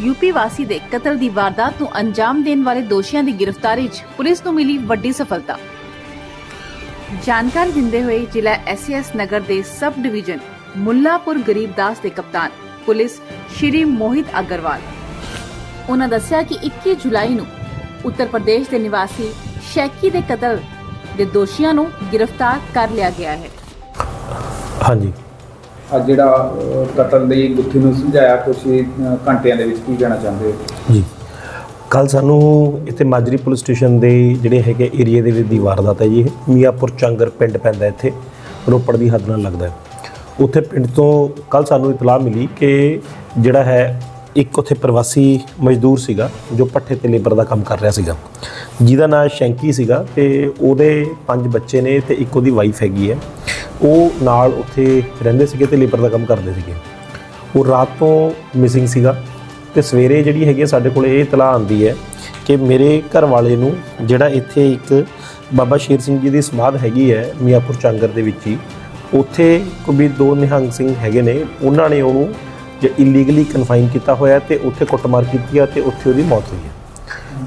UP ਵਾਸੀ ਦੇ ਕਤਲ ਦੀ ਵਾਰਦਾਤ ਨੂੰ ਅੰਜਾਮ ਦੇਣ ਵਾਲੇ ਦੋਸ਼ੀਆਂ ਦੀ ਗ੍ਰਿਫਤਾਰੀ 'ਚ ਪੁਲਿਸ ਨੂੰ ਮਿਲੀ ਵੱਡੀ ਸਫਲਤਾ। ਜਾਣਕਾਰੀ ਦਿੰਦੇ ਹੋਏ ਜ਼ਿਲ੍ਹਾ ਐਸਐਸ ਨਗਰ ਦੇ ਸਬ ਡਿਵੀਜ਼ਨ ਮੁੱਲਾਪੁਰ ਗਰੀਬਦਾਸ ਦੇ ਕਪਤਾਨ ਪੁਲਿਸ ਸ਼੍ਰੀ ਮੋਹਿਤ ਅਗਰਵਾਲ। ਉਹਨਾਂ ਦੱਸਿਆ ਕਿ 21 ਜੁਲਾਈ ਨੂੰ ਉੱਤਰ ਪ੍ਰਦੇਸ਼ ਦੇ ਨਿਵਾਸੀ ਸ਼ੈਕੀ ਦੇ ਕਤਲ ਦੇ ਦੋਸ਼ੀਆਂ ਨੂੰ ਗ੍ਰਿਫਤਾਰ ਕਰ ਲਿਆ ਗਿਆ ਹੈ। ਹਾਂਜੀ। ਆ ਜਿਹੜਾ ਕਤਲ ਲਈ ਗੁੱਥੀ ਨੂੰ ਸਮਝਾਇਆ ਕੁਝ ਘੰਟਿਆਂ ਦੇ ਵਿੱਚ ਕੀ ਕਹਿਣਾ ਚਾਹੁੰਦੇ ਹੋ? ਜੀ। ਕੱਲ ਸਾਨੂੰ ਇੱਥੇ ਮਾਜਰੀ ਪੁਲਿਸ ਸਟੇਸ਼ਨ ਦੇ ਜਿਹੜੇ ਹੈਗੇ ਏਰੀਆ ਦੇ ਵਿੱਚ ਦੀ ਵਾਰਦਾਤ ਹੈ ਜੀ ਇਹ। ਮੀਆਂਪੁਰ ਚੰਗਰ ਪਿੰਡ ਪੈਂਦਾ ਇੱਥੇ। ਰੋਪੜ ਦੀ ਹੱਦ ਨਾਲ ਲੱਗਦਾ ਹੈ। ਉੱਥੇ ਪਿੰਡ ਤੋਂ ਕੱਲ ਸਾਨੂੰ ਇਤਲਾਹ ਮਿਲੀ ਕਿ ਜਿਹੜਾ ਹੈ, ਇੱਕ ਉੱਥੇ ਪ੍ਰਵਾਸੀ ਮਜ਼ਦੂਰ ਸੀਗਾ, ਜੋ ਪੱਠੇ ਤੇ ਲੇਬਰ ਦਾ ਕੰਮ ਕਰ ਰਿਹਾ ਸੀਗਾ। ਜਿਹਦਾ ਨਾਮ ਸ਼ੈਂਕੀ ਸੀਗਾ ਤੇ ਉਹਦੇ ਪੰਜ ਬੱਚੇ ਨੇ ਤੇ ਇੱਕ ਉਹਦੀ ਵਾਈਫ ਹੈਗੀ ਹੈ। ਉਹ ਨਾਲ ਉੱਥੇ ਰਹਿੰਦੇ ਸੀਗੇ ਤੇ ਲੇਬਰ ਦਾ ਕੰਮ ਕਰਦੇ ਸੀਗੇ। ਉਹ ਰਾਤ ਤੋਂ ਮਿਸਿੰਗ ਸੀਗਾ ਤੇ ਸਵੇਰੇ ਜਿਹੜੀ ਹੈਗੀ ਆ ਸਾਡੇ ਕੋਲ ਇਹ ਇਤਲਾਹ ਆਂਦੀ ਹੈ ਕਿ ਮੇਰੇ ਘਰ ਵਾਲੇ ਨੂੰ ਜਿਹੜਾ ਇੱਥੇ ਇੱਕ ਬਾਬਾ ਸ਼ੇਰ ਸਿੰਘ ਜੀ ਦੀ ਸਮਾਧ ਹੈਗੀ ਹੈ ਮੀਆਂਪੁਰ ਚਾਂਗਰ ਦੇ ਵਿੱਚ ਹੀ, ਉੱਥੇ ਕੋਈ ਦੋ ਨਿਹੰਗ ਸਿੰਘ ਹੈਗੇ ਨੇ, ਉਹਨਾਂ ਨੇ ਉਹਨੂੰ ਜੇ ਇਲੀਗਲੀ ਕਨਫਾਈਨ ਕੀਤਾ ਹੋਇਆ ਤੇ ਉੱਥੇ ਕੁੱਟਮਾਰ ਕੀਤੀ ਆ ਤੇ ਉੱਥੇ ਉਹਦੀ ਮੌਤ ਹੋਈ ਹੈ।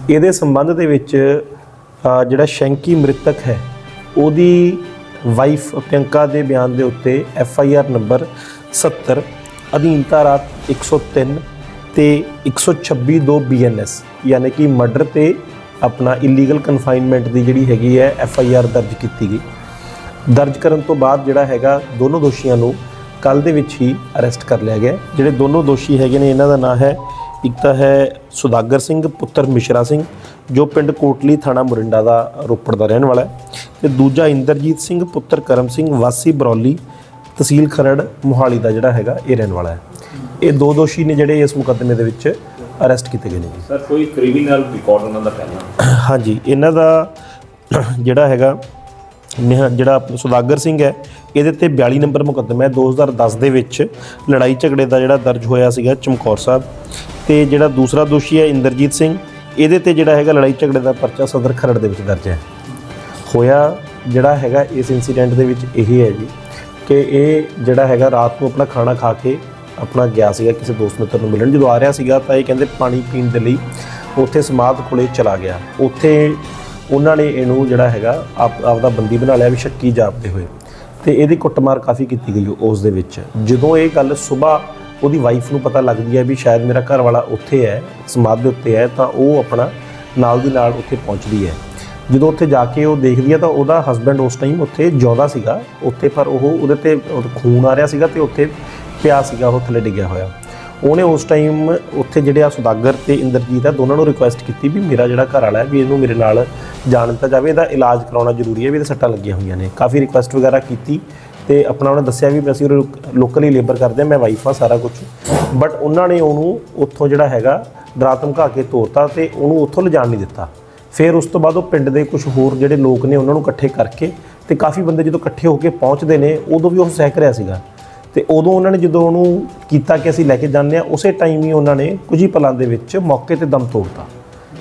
ਇਹਦੇ ਸੰਬੰਧ ਦੇ ਵਿੱਚ ਜਿਹੜਾ ਸ਼ੈਂਕੀ ਮ੍ਰਿਤਕ ਹੈ, ਉਹਦੀ ਵਾਈਫ ਪ੍ਰਿਯੰਕਾ ਦੇ ਬਿਆਨ ਦੇ ਉੱਤੇ ਐਫ ਆਈ ਆਰ ਨੰਬਰ 70 ਅਧੀਨ ਧਾਰਾ 103 ਤੇ 126 ਦੋ ਬੀਐਨਐਸ ਯਾਨੀ ਕਿ ਮਰਡਰ ਤੇ ਆਪਣਾ ਇਲੀਗਲ ਕਨਫਾਈਨਮੈਂਟ ਦੀ ਜਿਹੜੀ ਹੈਗੀ ਹੈ ਐਫ ਆਈ ਆਰ ਦਰਜ ਕੀਤੀ ਗਈ। ਦਰਜ ਕਰਨ ਤੋਂ ਬਾਅਦ ਜਿਹੜਾ ਹੈਗਾ ਦੋਨੋਂ ਦੋਸ਼ੀਆਂ ਨੂੰ ਕੱਲ ਦੇ ਵਿੱਚ ਹੀ ਅਰੈਸਟ ਕਰ ਲਿਆ ਗਿਆ। ਜਿਹੜੇ ਦੋਨੋਂ ਦੋਸ਼ੀ ਹੈਗੇ ਨੇ, ਇਹਨਾਂ ਦਾ ਨਾਮ ਹੈ ਇੱਕ ਤਾਂ ਹੈ ਸੁਦਾਗਰ ਸਿੰਘ ਪੁੱਤਰ ਮਿਸ਼ਰਾ ਸਿੰਘ ਜੋ ਪਿੰਡ ਕੋਟਲੀ ਥਾਣਾ ਮੁਰਿੰਡਾ ਦਾ ਰੋਪੜ ਦਾ ਰਹਿਣ ਵਾਲਾ ਹੈ। ਤੇ ਦੂਜਾ ਇੰਦਰਜੀਤ ਸਿੰਘ ਪੁੱਤਰ ਕਰਮ ਸਿੰਘ ਵਾਸੀ ਬਰੌਲੀ ਤਹਿਸੀਲ ਖਰੜ ਮੁਹਾਲੀ ਦਾ ਜਿਹੜਾ ਹੈਗਾ ਇਹ ਰਹਿਣ ਵਾਲਾ ਹੈ। ਇਹ ਦੋ ਦੋਸ਼ੀ ਨੇ ਜਿਹੜੇ ਇਸ ਮੁਕੱਦਮੇ ਦੇ ਵਿੱਚ ਅਰੈਸਟ ਕੀਤੇ ਗਏ ਨੇ ਜੀ। ਸਰ ਕੋਈ ਕ੍ਰਿਮੀਨਲ ਰਿਕਾਰਡ ਉਹਨਾਂ ਦਾ ਪਹਿਲਾਂ? ਹਾਂਜੀ ਇਹਨਾਂ ਦਾ ਜਿਹੜਾ ਹੈਗਾ ਜਿਹੜਾ ਸੁਦਾਗਰ ਸਿੰਘ ਹੈ ਇਹਦੇ ਤੇ 42 ਨੰਬਰ ਮੁਕੱਦਮਾ ਹੈ। 2010 ਦੇ ਵਿੱਚ ਲੜਾਈ ਝਗੜੇ ਦਾ ਜਿਹੜਾ ਦਰਜ ਹੋਇਆ ਸੀਗਾ ਚਮਕੌਰ ਸਾਹਿਬ। ਤੇ ਜਿਹੜਾ ਦੂਸਰਾ ਦੋਸ਼ੀ ਹੈ ਇੰਦਰਜੀਤ ਸਿੰਘ, ਇਹਦੇ ਤੇ ਜਿਹੜਾ ਹੈਗਾ ਲੜਾਈ ਝਗੜੇ ਦਾ ਪਰਚਾ ਸਦਰ ਖਰੜ ਦੇ ਵਿੱਚ ਦਰਜ ਹੈ। ਹੋਇਆ ਜਿਹੜਾ ਹੈਗਾ ਇਸ ਇਨਸੀਡੈਂਟ ਦੇ ਵਿੱਚ ਇਹ ਹੈ ਜੀ ਕਿ ਇਹ ਜਿਹੜਾ ਹੈਗਾ ਰਾਤ ਨੂੰ ਆਪਣਾ ਖਾਣਾ ਖਾ ਕੇ ਆਪਣਾ ਗਿਆ ਸੀਗਾ ਕਿਸੇ ਦੋਸਤ ਮਿੱਤਰ ਨੂੰ ਮਿਲਣ। ਜਦੋਂ ਆ ਰਿਹਾ ਸੀਗਾ ਤਾਂ ਇਹ ਕਹਿੰਦੇ ਪਾਣੀ ਪੀਣ ਦੇ ਲਈ ਉੱਥੇ ਸਮਾਧ ਕੋਲੇ ਚਲਾ ਗਿਆ। ਉੱਥੇ ਉਹਨਾਂ ਨੇ ਇਹਨੂੰ ਜਿਹੜਾ ਹੈਗਾ ਆਪ ਆਪਦਾ ਬੰਦੀ ਬਣਾ ਲਿਆ ਵੀ ਸ਼ੱਕੀ ਜਾਪਦੇ ਹੋਏ। ਤੇ ਇਹਦੀ ਕੁੱਟਮਾਰ ਕਾਫੀ ਕੀਤੀ ਗਈ ਉਸ ਦੇ ਵਿੱਚ। ਜਦੋਂ ਇਹ ਗੱਲ ਸਵੇਰ ਉਹਦੀ ਵਾਈਫ ਨੂੰ ਪਤਾ ਲੱਗਦੀ ਹੈ ਵੀ ਸ਼ਾਇਦ ਮੇਰਾ ਘਰ ਵਾਲਾ ਉੱਥੇ ਹੈ, ਸਮਾਧ ਦੇ ਉੱਤੇ ਹੈ, ਤਾਂ ਉਹ ਆਪਣਾ ਨਾਲ ਦੀ ਨਾਲ ਉੱਥੇ ਪਹੁੰਚਦੀ ਹੈ। ਜਦੋਂ ਉੱਥੇ ਜਾ ਕੇ ਉਹ ਦੇਖਦੀ ਹੈ ਤਾਂ ਉਹਦਾ ਹਸਬੰਡ ਉਸ ਟਾਈਮ ਉੱਥੇ ਜਿਉਂਦਾ ਸੀਗਾ। ਉੱਥੇ ਪਰ ਉਹ ਉਹਦੇ ਤੇ ਖੂਨ ਆ ਰਿਹਾ ਸੀਗਾ ਤੇ ਉੱਥੇ ਪਿਆ ਸੀਗਾ, ਉਹ ਥੱਲੇ ਡਿੱਗਿਆ ਹੋਇਆ। ਉਹਨੇ ਉਸ ਟਾਈਮ ਉੱਥੇ ਜਿਹੜੇ ਆ ਸੁਦਾਗਰ ਤੇ ਇੰਦਰਜੀਤ ਆ, ਦੋਨਾਂ ਨੂੰ ਰਿਕੁਐਸਟ ਕੀਤੀ ਵੀ ਮੇਰਾ ਜਿਹੜਾ ਘਰ ਵਾਲਾ ਹੈ ਵੀ ਇਹਨੂੰ ਮੇਰੇ ਨਾਲ ਜਾਣ ਦਿੱਤਾ ਜਾਵੇ, ਇਹਦਾ ਇਲਾਜ ਕਰਾਉਣਾ ਜ਼ਰੂਰੀ ਹੈ ਵੀ ਇਹਦੇ ਸੱਟਾਂ ਲੱਗੀਆਂ ਹੋਈਆਂ ਨੇ। ਕਾਫੀ ਰਿਕੁਐਸਟ ਵਗੈਰਾ ਕੀਤੀ। ਤੇ ਆਪਣਾ ਉਹਨੇ ਦੱਸਿਆ ਵੀ ਅਸੀਂ ਉਹ ਲੋਕਲੀ ਲੇਬਰ ਕਰਦੇ ਹਾਂ, ਮੈਂ ਵਾਈਫ ਆ ਸਾਰਾ ਕੁਝ ਬਟ ਉਹਨਾਂ ਨੇ ਉਹਨੂੰ ਉੱਥੋਂ ਜਿਹੜਾ ਹੈਗਾ, ਡਰਾ ਧਮਕਾ ਕੇ ਤੋਰਤਾ ਤੇ ਉਹਨੂੰ ਉੱਥੋਂ ਲਿਜਾਣ ਨਹੀਂ ਦਿੱਤਾ। ਫਿਰ ਉਸ ਤੋਂ ਬਾਅਦ ਉਹ ਪਿੰਡ ਦੇ ਕੁਝ ਹੋਰ ਜਿਹੜੇ ਲੋਕ ਨੇ ਉਹਨਾਂ ਨੂੰ ਇਕੱਠੇ ਕਰਕੇ ਤੇ ਕਾਫੀ ਬੰਦੇ ਜਦੋਂ ਇਕੱਠੇ ਹੋ ਕੇ ਪਹੁੰਚਦੇ ਨੇ, ਉਦੋਂ ਵੀ ਉਹ ਸਹਿਕ ਰਿਹਾ ਸੀਗਾ। ਤੇ ਉਦੋਂ ਉਹਨਾਂ ਨੇ ਜਦੋਂ ਉਹਨੂੰ ਕੀਤਾ ਕਿ ਅਸੀਂ ਲੈ ਕੇ ਜਾਂਦੇ ਆ ਉਸੇ ਟਾਈਮ ਹੀ ਉਹਨਾਂ ਨੇ ਕੁਝ ਹੀ ਪਲਾਂ ਦੇ ਵਿੱਚ ਮੌਕੇ ਤੇ ਦਮ ਤੋੜਤਾ।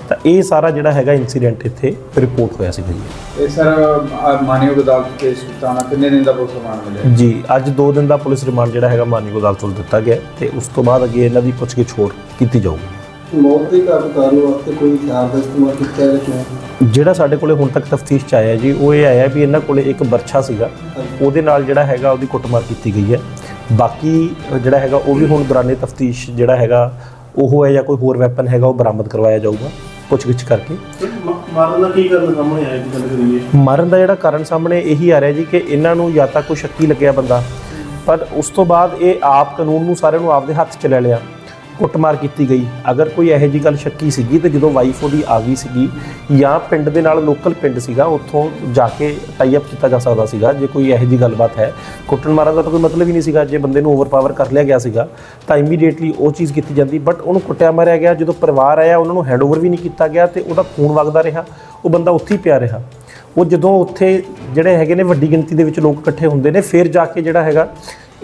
ਤਾਂ ਇਹ ਸਾਰਾ ਜਿਹੜਾ ਹੈਗਾ ਇਨਸੀਡੈਂਟ ਇੱਥੇ ਰਿਪੋਰਟ ਹੋਇਆ ਸੀਗਾ ਜੀ। ਇਹ ਸਰ ਮਾਨਯੋਗ ਅਦਾਲਤ ਕੇਸ ਕੀਤਾ ਨਾ ਕਿੰਨੇ ਦਿਨ ਦਾ ਪੁਲਿਸ ਰਿਮਾਂਡ ਮਿਲਿਆ? ਜੀ ਅੱਜ 2 ਦਿਨ ਦਾ ਪੁਲਿਸ ਰਿਮਾਂਡ ਜਿਹੜਾ ਹੈਗਾ ਮਾਨਯੋਗ ਅਦਾਲਤ ਵੱਲੋਂ ਦਿੱਤਾ ਗਿਆ ਤੇ ਉਸ ਤੋਂ ਬਾਅਦ ਅੱਗੇ ਇਹਨਾਂ ਦੀ ਪੁੱਛਗਿੱਛ ਹੋਰ ਕੀਤੀ ਜਾਊਗੀ। ਮੌਤ ਦੇ ਕਾਰਨ ਕਾਰਨ ਵਾਸਤੇ ਕੋਈ ਹਥਿਆਰ ਦਾ ਇਸਤੇਮਾਲ ਕੀਤਾ ਹੈ? ਕਿਵੇਂ ਜਿਹੜਾ ਸਾਡੇ ਕੋਲੇ ਹੁਣ ਤੱਕ ਤਫਤੀਸ਼ ਚ ਆਇਆ ਜੀ ਉਹ ਇਹ ਆਇਆ ਵੀ ਇਹਨਾਂ ਕੋਲੇ ਇੱਕ ਬਰਛਾ ਸੀਗਾ। ਉਹਦੇ ਨਾਲ ਜਿਹੜਾ ਹੈਗਾ ਉਹਦੀ ਕੁੱਟਮਾਰ ਕੀਤੀ ਗਈ ਹੈ। ਬਾਕੀ ਜਿਹੜਾ ਹੈਗਾ ਉਹ ਵੀ ਹੁਣ ਦੌਰਾਨੇ ਤਫਤੀਸ਼ ਜਿਹੜਾ ਹੈਗਾ ਉਹ ਹੈ ਜਾਂ ਕੋਈ ਹੋਰ ਵੈਪਨ ਹੈਗਾ ਉਹ ਬਰਾਮਦ ਕਰਵਾਇਆ ਜਾਊਗਾ। ਪੁੱਛਗਿੱਛ ਕਰਕੇ। ਮਾਰਨ ਦਾ ਕੀ ਕਰਨ ਸਾਹਮਣੇ ਆਇਆ ਕਿ ਗੱਲ ਕਰੀਏ? ਮਰਨ ਦਾ ਜਿਹੜਾ ਕਾਰਨ ਸਾਹਮਣੇ ਇਹੀ ਆ ਰਿਹਾ ਜੀ ਕਿ ਇਹਨਾਂ ਨੂੰ ਜਾਂ ਤਾਂ ਕੋਈ ਸ਼ੱਕੀ ਲੱਗਿਆ ਬੰਦਾ ਪਰ ਉਸ ਤੋਂ ਬਾਅਦ ਇਹ ਆਪ ਕਾਨੂੰਨ ਨੂੰ ਸਾਰਿਆਂ ਨੂੰ ਆਪਦੇ ਹੱਥ 'ਚ ਲੈ ਲਿਆ। ਕੁੱਟਮਾਰ ਕੀਤੀ ਗਈ। ਅਗਰ ਕੋਈ ਇਹੋ ਜੀ ਗੱਲ ਸ਼ੱਕੀ ਸੀਗੀ ਤੇ ਜਦੋਂ ਵਾਈਫ ਉਹਦੀ ਆ ਗਈ ਸੀਗੀ ਜਾਂ ਪਿੰਡ ਦੇ ਨਾਲ ਲੋਕਲ ਪਿੰਡ ਸੀਗਾ, ਉੱਥੋਂ ਜਾ ਕੇ ਟਾਈ ਅਪ ਕੀਤਾ ਜਾ ਸਕਦਾ ਸੀਗਾ। ਜੇ ਕੋਈ ਇਹੋ ਜੀ ਗੱਲਬਾਤ ਹੈ, ਕੁੱਟਣ ਮਾਰਨ ਦਾ ਤਾਂ ਕੋਈ ਮਤਲਬ ਹੀ ਨਹੀਂ ਸੀਗਾ। ਜੇ ਬੰਦੇ ਨੂੰ ਓਵਰਪਾਵਰ ਕਰ ਲਿਆ ਗਿਆ ਸੀਗਾ, ਤਾਂ ਇਮੀਡੀਏਟਲੀ ਉਹ ਚੀਜ਼ ਕੀਤੀ ਜਾਂਦੀ। ਬਟ ਉਹਨੂੰ ਕੁੱਟਿਆ ਮਾਰਿਆ ਗਿਆ। ਜਦੋਂ ਪਰਿਵਾਰ ਆਇਆ, ਉਹਨਾਂ ਨੂੰ ਹੈਂਡਓਵਰ ਵੀ ਨਹੀਂ ਕੀਤਾ ਗਿਆ ਤੇ ਉਹਦਾ ਖੂਨ ਵਗਦਾ ਰਿਹਾ। ਉਹ ਬੰਦਾ ਉੱਥੇ ਹੀ ਪਿਆ ਰਿਹਾ। ਉਹ ਜਦੋਂ ਉੱਥੇ ਜਿਹੜੇ ਹੈਗੇ ਨੇ ਵੱਡੀ ਗਿਣਤੀ ਦੇ ਵਿੱਚ ਲੋਕ ਇਕੱਠੇ ਹੁੰਦੇ ਨੇ, ਫਿਰ ਜਾ ਕੇ ਜਿਹੜਾ ਹੈਗਾ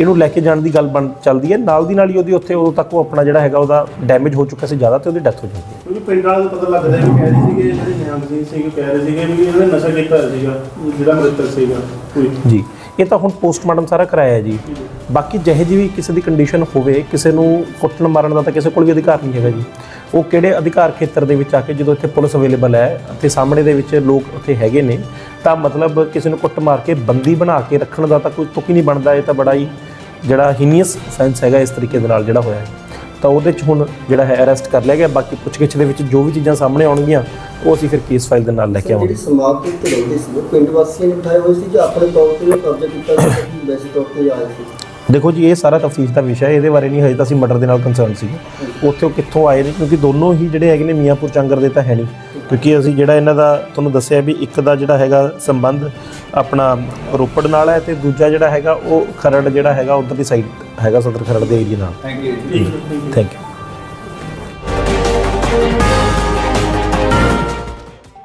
ਇਹਨੂੰ ਲੈ ਕੇ ਜਾਣ ਦੀ ਗੱਲ ਬਣ ਚੱਲਦੀ ਹੈ। ਨਾਲ ਦੀ ਨਾਲ ਹੀ ਉਹਦੀ ਉੱਥੇ ਉਦੋਂ ਤੱਕ ਉਹ ਆਪਣਾ ਜਿਹੜਾ ਹੈਗਾ ਉਹਦਾ ਡੈਮੇਜ ਹੋ ਚੁੱਕਾ ਸੀ ਜ਼ਿਆਦਾ ਤੇ ਉਹਦੀ ਡੈਥ ਹੋ ਜਾਂਦੀ ਹੈ। ਕਿਉਂਕਿ ਪਿੰਡ ਵਾਲੇ ਨੂੰ ਪਤਾ ਲੱਗਦਾ ਹੈ ਕਿ ਕਹਿ ਰਹੇ ਸੀਗੇ ਜਿਹੜੇ ਨਿਹੰਗ ਸਿੰਘ ਸੀਗੇ ਕਹਿ ਰਹੇ ਸੀਗੇ ਵੀ ਇਹਨੇ ਨਸ਼ਾ ਕੀਤਾ ਹੋਇਆ ਸੀਗਾ ਜਿਹੜਾ ਮ੍ਰਿਤਕ ਸੀਗਾ ਕੋਈ। ਜੀ। ਇਹ ਤਾਂ ਹੁਣ ਪੋਸਟਮਾਰਟਮ ਸਾਰਾ ਕਰਾਇਆ ਜੀ। ਬਾਕੀ ਜਿਹੇ ਜਿਹੀ ਵੀ ਕਿਸੇ ਦੀ ਕੰਡੀਸ਼ਨ ਹੋਵੇ ਕਿਸੇ ਨੂੰ ਕੁੱਟਣ ਮਾਰਨ ਦਾ ਤਾਂ ਕਿਸੇ ਕੋਲ ਵੀ ਅਧਿਕਾਰ ਨਹੀਂ ਹੈਗਾ ਜੀ। ਉਹ ਕਿਹੜੇ ਅਧਿਕਾਰ ਖੇਤਰ ਦੇ ਵਿੱਚ ਆ ਕੇ ਜਦੋਂ ਇੱਥੇ ਪੁਲਿਸ ਅਵੇਲੇਬਲ ਹੈ ਅਤੇ ਸਾਹਮਣੇ ਦੇ ਵਿੱਚ ਲੋਕ ਉੱਥੇ ਹੈਗੇ ਨੇ ਤਾਂ ਮਤਲਬ ਕਿਸੇ ਨੂੰ ਕੁੱਟ ਮਾਰ ਕੇ ਬੰਦੀ ਬਣਾ ਕੇ ਰੱਖਣ ਦਾ ਤਾਂ ਕੋਈ ਤੁਕ ਹੀ ਨਹੀਂ ਬਣਦਾ ਇਹ ਤਾਂ ਬੜਾ ਹੀ ਜਿਹੜਾ ਹੀਨੀਅਸ ਅਫੈਂਸ ਹੈਗਾ ਇਸ ਤਰੀਕੇ ਦੇ ਨਾਲ ਜਿਹੜਾ ਹੋਇਆ ਹੈ। ਤਾਂ ਉਹਦੇ 'ਚ ਹੁਣ ਜਿਹੜਾ ਹੈ ਅਰੈਸਟ ਕਰ ਲਿਆ ਗਿਆ। ਬਾਕੀ ਪੁੱਛਗਿੱਛ ਦੇ ਵਿੱਚ ਜੋ ਵੀ ਚੀਜ਼ਾਂ ਸਾਹਮਣੇ ਆਉਣਗੀਆਂ ਉਹ ਅਸੀਂ ਫਿਰ ਕੇਸ ਫਾਈਲ ਦੇ ਨਾਲ ਲੈ ਕੇ ਜਿਹੜੀ ਆਵਾਂਗੇ। ਸਮਾਪਤ ਤੇ ਰਹਿੰਦੇ ਸੀ ਉਹ ਪਿੰਡ ਵਾਸੀਆਂ ਨੇ ਬਿਠਾਏ ਹੋਏ ਸੀ ਜਾਂ ਆਪਣੇ ਤੌਰ ਤੇ ਕਬਜ਼ਾ ਕੀਤਾ ਸੀ? ਵੈਸੇ ਤੌਰ ਤੇ ਆਏ ਸੀ। ਦੇਖੋ ਜੀ ਇਹ ਸਾਰਾ ਤਫਸੀਸ਼ ਦਾ ਵਿਸ਼ਾ ਹੈ। ਇਹਦੇ ਬਾਰੇ ਨਹੀਂ ਹਜੇ ਤਾਂ ਅਸੀਂ ਮਰਡਰ ਦੇ ਨਾਲ ਕੰਸਰਨ ਸੀ ਉੱਥੇ ਉਹ ਕਿੱਥੋਂ ਆਏ ਨੇ? ਕਿਉਂਕਿ ਦੋਨੋਂ ਹੀ ਜਿਹੜੇ ਹੈਗੇ ਨੇ ਮੀਆਂਪੁਰ ਚੰਗਰ ਦੇ ਤਾਂ ਹੈ ਨਹੀਂ। ਕਿਉਂਕਿ ਅਸੀਂ ਜਿਹੜਾ ਇਹਨਾਂ ਦਾ ਤੁਹਾਨੂੰ ਦੱਸਿਆ ਵੀ ਇੱਕ ਦਾ ਜਿਹੜਾ ਹੈਗਾ ਸੰਬੰਧ ਆਪਣਾ ਰੋਪੜ ਨਾਲ ਹੈ ਤੇ ਦੂਜਾ ਜਿਹੜਾ ਹੈਗਾ ਉਹ ਖਰੜ ਜਿਹੜਾ ਹੈਗਾ ਉਧਰਲੀ ਸਾਈਡ ਹੈਗਾ ਸਦਰ ਖਰੜ ਦੇ ਏਰੀਆ ਨਾਲ। Thank you thank you